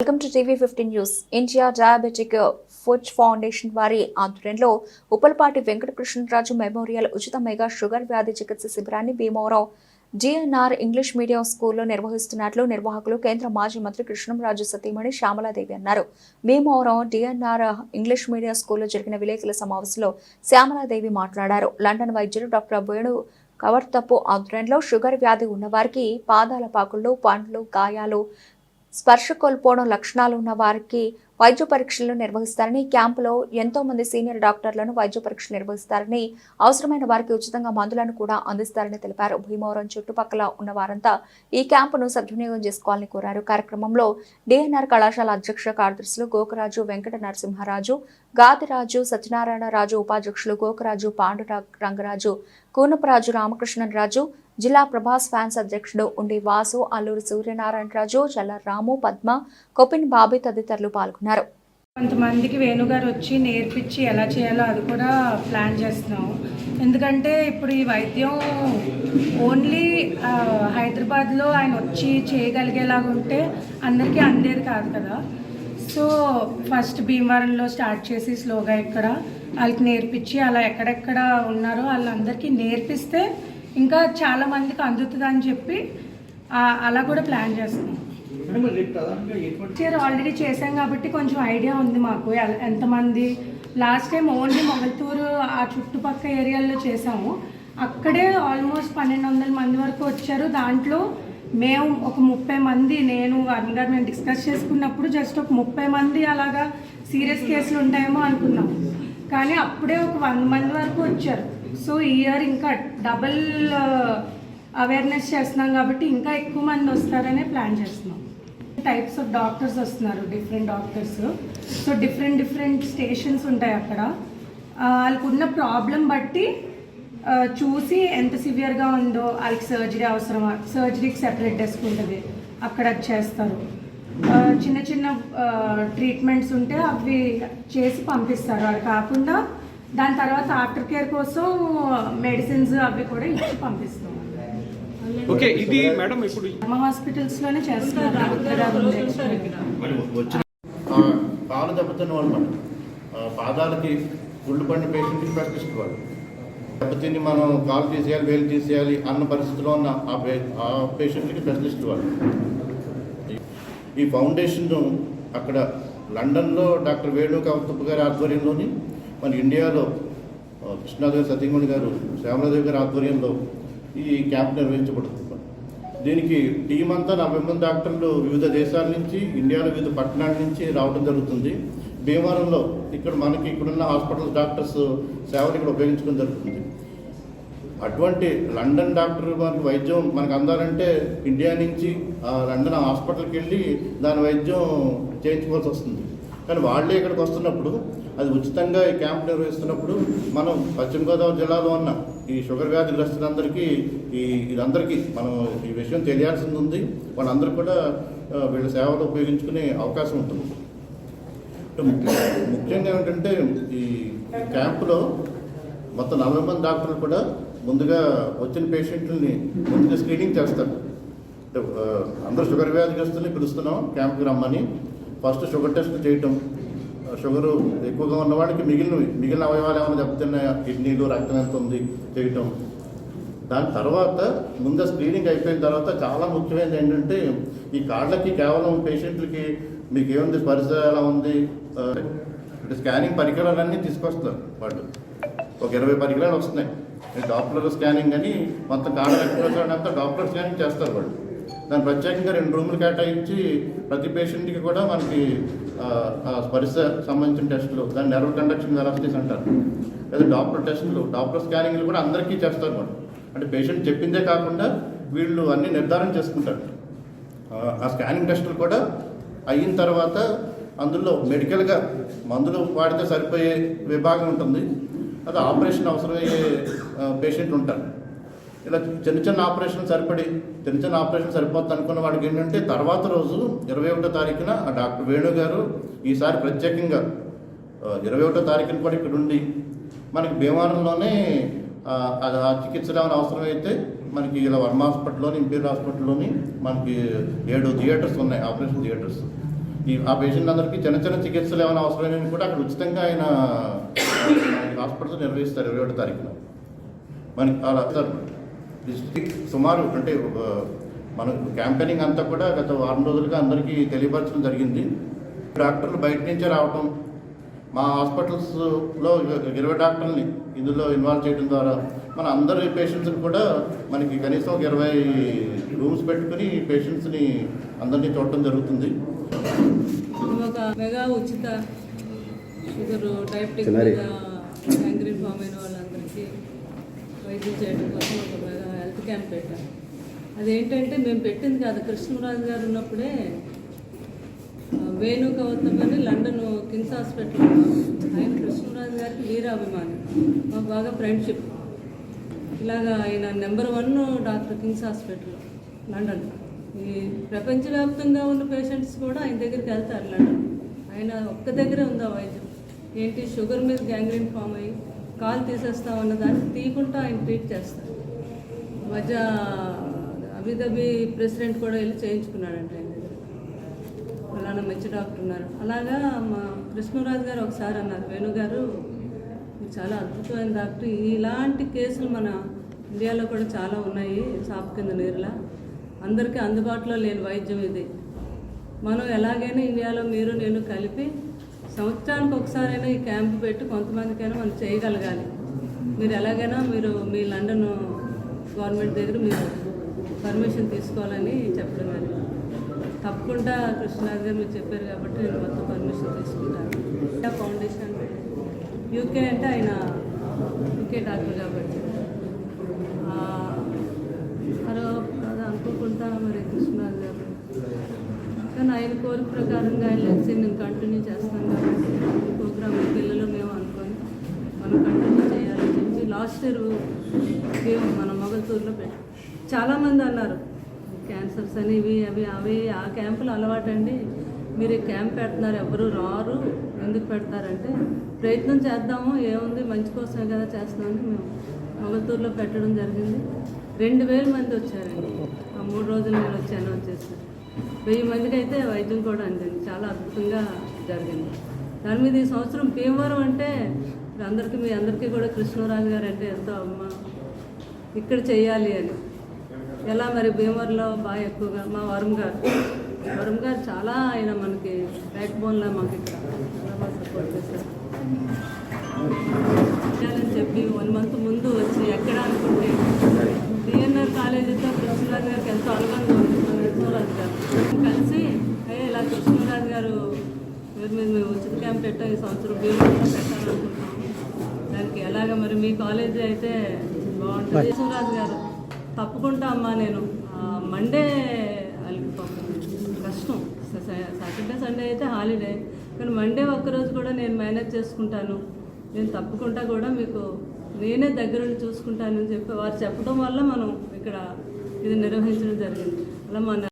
Welcome to TV fifteen news India diabetic food foundation వారి ఆధ్వర్యంలో Uppalapati Venkatakrishnaraju memorial ఉచిత mega sugar వ్యాధి చికిత్స శిబిరాన్ని భీమవరం జిఎన్ఆర్ ఇంగ్లీష్ మీడియం స్కూల్లో నిర్వహిస్తున్నట్లు నిర్వాహకులు కేంద్ర మాజీ మంత్రి కృష్ణంరాజు సతీమణి శ్యామలాదేవి అన్నారు. భీమవరం డిఎన్ఆర్ ఇంగ్లీష్ మీడియం స్కూల్లో జరిగిన విలేకరుల సమావేశంలో శ్యామలాదేవి మాట్లాడారు. లండన్ వైద్యులు డాక్టర్ వేణు కవర్తప్పు ఆధ్వర్యంలో షుగర్ వ్యాధి ఉన్నవారికి పాదాల పాకుళ్ళు పండ్లు గాయాలు స్పర్శ కోల్పోవడం లక్షణాలు ఉన్న వారికి వైద్య పరీక్షలు నిర్వహిస్తారని క్యాంపులో ఎంతో మంది సీనియర్ డాక్టర్లను వైద్య పరీక్షలు నిర్వహిస్తారని అవసరమైన వారికి ఉచితంగా మందులను కూడా అందిస్తారని తెలిపారు. భీమవరం చుట్టుపక్కల ఉన్న వారంతా ఈ క్యాంపును సద్వినియోగం చేసుకోవాలని కోరారు. కార్యక్రమంలో డిఎన్ఆర్ కళాశాల అధ్యక్ష కార్యదర్శులు గోకరాజు వెంకట నరసింహరాజు గాదిరాజు సత్యనారాయణ రాజు ఉపాధ్యక్షులు గోకరాజు పాండురా రంగరాజు కూనపరాజు రామకృష్ణరాజు జిల్లా ప్రభాస్ ఫ్యాన్స్ అధ్యక్షుడు ఉండి వాసు అల్లూరు సూర్యనారాయణరాజు చల్ల రాము పద్మ కొపిన్ బాబీ తదితరులు పాల్గొన్నారు. కొంతమందికి వేణుగారు వచ్చి నేర్పించి ఎలా చేయాలో అది కూడా ప్లాన్ చేస్తున్నాం. ఎందుకంటే ఇప్పుడు ఈ వైద్యం ఓన్లీ హైదరాబాద్లో ఆయన వచ్చి చేయగలిగేలాగా ఉంటే అందరికీ అందేది కాదు కదా. సో ఫస్ట్ భీమవరంలో స్టార్ట్ చేసి స్లోగా ఇక్కడ వాళ్ళకి నేర్పించి అలా ఎక్కడెక్కడ ఉన్నారో వాళ్ళందరికీ నేర్పిస్తే ఇంకా చాలా మందికి అందుతుందని చెప్పి ఆ, అలా కూడా ప్లాన్ చేస్తున్నాం. ఆల్రెడీ చేశాం కాబట్టి కొంచెం ఐడియా ఉంది మాకు. ఎంతమంది లాస్ట్ టైం ఓన్లీ మొగల్తూరు ఆ చుట్టుపక్కల ఏరియాల్లో చేసాము అక్కడే ఆల్మోస్ట్ పన్నెండు వందల మంది వరకు వచ్చారు. దాంట్లో మేము ఒక ముప్పై మంది నేను వరుణ్ గారు మేము డిస్కస్ చేసుకున్నప్పుడు జస్ట్ ఒక ముప్పై మంది అలాగా సీరియస్ కేసులు ఉంటాయేమో అనుకున్నాం. కానీ అప్పుడే ఒక వంద మంది వరకు వచ్చారు. సో ఈ ఇయర్ ఇంకా డబల్ అవేర్నెస్ చేస్తున్నాం కాబట్టి ఇంకా ఎక్కువ మంది వస్తారనే ప్లాన్ చేస్తున్నాం. టైప్స్ ఆఫ్ డాక్టర్స్ వస్తున్నారు different doctors so different different stations ఉంటాయి అక్కడ. వాళ్ళకున్న ఉన్న ప్రాబ్లం బట్టి చూసి ఎంత సివియర్గా ఉందో వాళ్ళకి సర్జరీ అవసరమా? సర్జరీకి సెపరేట్ డెస్క్ ఉంటుంది. అక్కడ చేస్తారు. చిన్న చిన్న ట్రీట్మెంట్స్ ఉంటే అవి చేసి పంపిస్తారు. అది కాకుండా దాని తర్వాత ఆఫ్టర్ కేర్ కోసం మెడిసిన్స్ అవి కూడా ఇచ్చి పంపిస్తాం. ఓకే ఇది మేడం ఇప్పుడు మా హాస్పిటల్స్లోనే చేస్తున్నారు ఇక్కడ ఉంది extra. మరి వచ్చిన ఆ, కాలు దెబ్బతిన్న వాళ్ళు మనం ఆ, పాదాలకి గుళ్ళు పడిన పేషెంట్కి స్పెషలిస్ట్ వాళ్ళు దెబ్బతిని మనం కాలు తీసేయాలి వేలు తీసేయాలి అన్న పరిస్థితిలో ఉన్న ఆ పే ఆ పేషెంట్కి స్పెషలిస్ట్ వాళ్ళు ఈ ఫౌండేషన్ అక్కడ లండన్లో డాక్టర్ వేణు గారి ఆధ్వర్యంలోని మన ఇండియాలో కృష్ణాదేవి సతీమణి గారు శ్యామలాదేవి గారి ఆధ్వర్యంలో ఈ క్యాంప్ నిర్వహించబడుతుంది. దీనికి టీం అంతా నలభై మంది డాక్టర్లు వివిధ దేశాల నుంచి ఇండియాలో వివిధ పట్టణాల నుంచి రావడం జరుగుతుంది. భీమవరంలో ఇక్కడ మనకి ఇక్కడున్న హాస్పిటల్ డాక్టర్స్ సేవలు ఇక్కడ ఉపయోగించుకోవడం జరుగుతుంది. అటువంటి లండన్ డాక్టర్ మనకి వైద్యం మనకు అందాలంటే ఇండియా నుంచి లండన్ హాస్పిటల్కి వెళ్ళి దాని వైద్యం చేయించుకోవాల్సి వస్తుంది. కానీ వాళ్ళే ఇక్కడికి వస్తున్నప్పుడు అది ఉచితంగా ఈ క్యాంప్ నిర్వహిస్తున్నప్పుడు మనం పశ్చిమ గోదావరి జిల్లాలో ఉన్న ఈ షుగర్ వ్యాధిగ్రస్తులందరికీ ఈ ఇదందరికీ మనం ఈ విషయం తెలియాల్సింది ఉంది. వాళ్ళందరూ కూడా వీళ్ళ సేవలు ఉపయోగించుకునే అవకాశం ఉంటుంది. ముఖ్యంగా ఏంటంటే ఈ ఈ క్యాంపులో మొత్తం నలభై మంది డాక్టర్లు కూడా ముందుగా వచ్చిన పేషెంట్లని ముందుగా స్క్రీనింగ్ చేస్తారు. అందరూ షుగర్ వ్యాధిగ్రస్తుల్ని పిలుస్తున్నాం క్యాంప్కి రమ్మని. ఫస్ట్ షుగర్ టెస్ట్ చేయటం. షుగర్ షుగరు ఎక్కువగా ఉన్న వాళ్ళకి మిగిలినవి మిగిలిన అవయవాలు ఏమైనా దెబ్బతిన్నాయా? కిడ్నీలు రక్తం ఎంత ఉంది? చేయటం. దాని తర్వాత ముందు స్క్రీనింగ్ అయిపోయిన తర్వాత చాలా ముఖ్యమైనది ఏంటంటే ఈ కాళ్ళకి కేవలం పేషెంట్లకి మీకు ఏముంది? పరిస్థితి ఎలా ఉంది? స్కానింగ్ పరికరాలన్నీ తీసుకొస్తారు వాళ్ళు. ఒక ఇరవై పరికరాలు వస్తున్నాయి. డాప్లర్ స్కానింగ్ అని మొత్తం కాళ్ళ అంతా డాప్లర్ స్కానింగ్ చేస్తారు వాళ్ళు. దాని ప్రత్యేకంగా రెండు రూములు కేటాయించి ప్రతి పేషెంట్కి కూడా మనకి ఆ, స్పర్శ సంబంధించిన టెస్టులు దాన్ని నెర్వ్ కండక్షన్ వెలాసిటీస్ అంటారు. లేదా డాక్టర్ టెస్టులు డాక్టర్ స్కానింగ్లు కూడా అందరికీ చేస్తారు వాళ్ళు. అంటే పేషెంట్ చెప్పిందే కాకుండా వీళ్ళు అన్ని నిర్ధారణ చేసుకుంటారు. ఆ, ఆ స్కానింగ్ టెస్టులు కూడా అయిన తర్వాత అందులో మెడికల్గా మందులు వాడితే సరిపోయే విభాగం ఉంటుంది. అది ఆపరేషన్ అవసరమయ్యే పేషెంట్ ఉంటారు. ఇలా చిన్న చిన్న ఆపరేషన్ సరిపడి చిన్న చిన్న ఆపరేషన్ సరిపోతుంది అనుకున్న వాడికి ఏంటంటే తర్వాత రోజు ఇరవై ఒకటో తారీఖున ఆ డాక్టర్ వేణు గారు ఈసారి ప్రత్యేకంగా ఇరవై ఒకటో తారీఖున కూడా ఇక్కడ ఉండి మనకి భీమవరంలోనే ఆ, అది ఆ చికిత్సలు ఏమైనా అవసరమైతే మనకి ఇలా వర్మ హాస్పిటల్లోని ఇంపీరియల్ హాస్పిటల్లోని మనకి ఏడు థియేటర్స్ ఉన్నాయి ఆపరేషన్ థియేటర్స్. ఈ ఆ పేషెంట్ అందరికీ చిన్న చిన్న చికిత్సలు ఏమైనా అవసరమైనవి కూడా అక్కడ ఉచితంగా ఆయన హాస్పిటల్ నిర్వహిస్తారు ఇరవై ఒకటి తారీఖున. మనకి అలా డిస్ట్రిక్ట్ సుమారు అంటే మన క్యాంపెయినింగ్ అంతా కూడా గత వారం రోజులుగా అందరికీ తెలియపరచడం జరిగింది. డాక్టర్లు బయట నుంచే రావటం మా హాస్పిటల్స్లో ఇరవై డాక్టర్ని ఇందులో ఇన్వాల్వ్ చేయడం ద్వారా మన అందరి పేషెంట్స్ని కూడా మనకి కనీసం ఒక ఇరవై రూమ్స్ పెట్టుకుని పేషెంట్స్ని అందరినీ చూడటం జరుగుతుంది. ఒక మెగా ఉచిత షుగర్ డయాబెటిక్ మీద యాంగ్రీన్ ఫామ్ అయిన వాళ్ళందరికీ వైద్యం చేయడం కోసం ఒక మెగా హెల్త్ క్యాంప్ పెట్టాం. అదేంటంటే మేము పెట్టింది కాదు. కృష్ణరాజు గారు ఉన్నప్పుడే వేణు గౌతమ్ అని లండన్ కింగ్స్ హాస్పిటల్ ఆయన కృష్ణరాజు గారికి వీరాభిమాని. మాకు బాగా ఫ్రెండ్షిప్. ఇలాగా ఆయన number one doctor King's hospital London ఈ ప్రపంచవ్యాప్తంగా ఉన్న పేషెంట్స్ కూడా ఆయన దగ్గరికి వెళ్తారు లండన్ ఆయన ఒక్క దగ్గరే ఉంది ఆ వైద్యం. ఏంటి? షుగర్ మీద గ్యాంగ్రీన్ ఫామ్ అయ్యి కాలు తీసేస్తామన్న దాన్ని తీయకుండా ఆయన ట్రీట్ చేస్తారు. మధ్య అబిదబి ప్రెసిడెంట్ కూడా వెళ్ళి చేయించుకున్నాడంట ఆయన దగ్గర. అలానే మంచి డాక్టర్ ఉన్నారు. అలాగా మా కృష్ణరాజు గారు ఒకసారి అన్నారు వేణు గారు చాలా అద్భుతమైన డాక్టర్. ఇలాంటి కేసులు మన ఇండియాలో కూడా చాలా ఉన్నాయి సాప్ కింద నీరులా. అందరికీ అందుబాటులో లేని వైద్యం ఇది. మనం ఎలాగైనా ఇండియాలో మీరు నేను కలిపి సంవత్సరానికి ఒకసారైనా ఈ క్యాంపు పెట్టి కొంతమందికైనా మనం చేయగలగాలి. మీరు ఎలాగైనా మీరు మీ లండన్ గవర్నమెంట్ దగ్గర మీరు పర్మిషన్ తీసుకోవాలని చెప్పడం జరిగింది తప్పకుండా కృష్ణరాజు గారు మీరు చెప్పారు కాబట్టి నేను మొత్తం పర్మిషన్ తీసుకుంటాను. ఫౌండేషన్ యూకే అంటే ఆయన యూకే డాక్టర్ కాబట్టి ఆ, మరో అది అనుకోకుండా మరి కృష్ణరాజు గారు? కానీ ఆయన కోరిక ప్రకారంగా ఆయన లెక్చర్ నేను కంటిన్యూ చేస్తాను కాబట్టి ప్రోగ్రామ్ పిల్లలు మేము అనుకొని మనం కంటిన్యూ చేయాలని చెప్పి లాస్ట్ ఇయర్ మేము మన మొగల్తూరులో పెట్టాం. చాలామంది అన్నారు క్యాన్సర్స్ అని ఇవి అవి అవి ఆ క్యాంపులు అలవాటండి. మీరు ఈ క్యాంప్ పెడుతున్నారు ఎవరు రారు ఎందుకు పెడతారంటే ప్రయత్నం చేద్దాము ఏముంది మంచి కోసమే కదా చేస్తామని మేము మొగల్తూరులో పెట్టడం జరిగింది. రెండు వేల మంది వచ్చారండి. మూడు రోజులు నేను వచ్చాను వచ్చేసారు వెయ్యి మందికి అయితే వైద్యం కూడా అందింది. చాలా అద్భుతంగా జరిగింది. దాని మీద ఈ సంవత్సరం భీమవరం అంటే అందరికీ మీ అందరికీ కూడా కృష్ణరాజు గారు అంటే ఎంతో అమ్మ. ఇక్కడ చేయాలి అని. ఎలా మరి భీమవరంలో బాగా ఎక్కువగా? మా వరం గారు. వరం గారు చాలా ఆయన మనకి బ్యాక్ బోన్లో మాకు ఇక్కడ చాలా బాగా సపోర్ట్ చేశారు. చెప్పి వన్ మంత్ ముందు వచ్చి ఎక్కడ అనుకుంటే డిఎన్ఆర్ కాలేజీతో కృష్ణ మన కృష్ణరాజు గారు కలిసి అయ్యే ఇలా కృష్ణరాజు గారు మీద మేము ఉచిత క్యాంప్ పెట్టాం ఈ సంవత్సరం భీమవరంలో పెట్టాలనుకుంటున్నాం. దానికి ఎలాగ మరి మీ కాలేజీ అయితే బాగుంటుంది? కృష్ణరాజు గారు తప్పకుండా అమ్మా నేను. మండే వాళ్ళకి కష్టం. సాటర్డే సండే అయితే హాలిడే. కానీ మండే ఒక్కరోజు కూడా నేను మేనేజ్ చేసుకుంటాను. నేను తప్పకుండా కూడా మీకు నేనే దగ్గరుండి చూసుకుంటానని చెప్పి వారు చెప్పడం వల్ల మనం ఇక్కడ ఇది నిర్వహించడం జరిగింది. అలా మన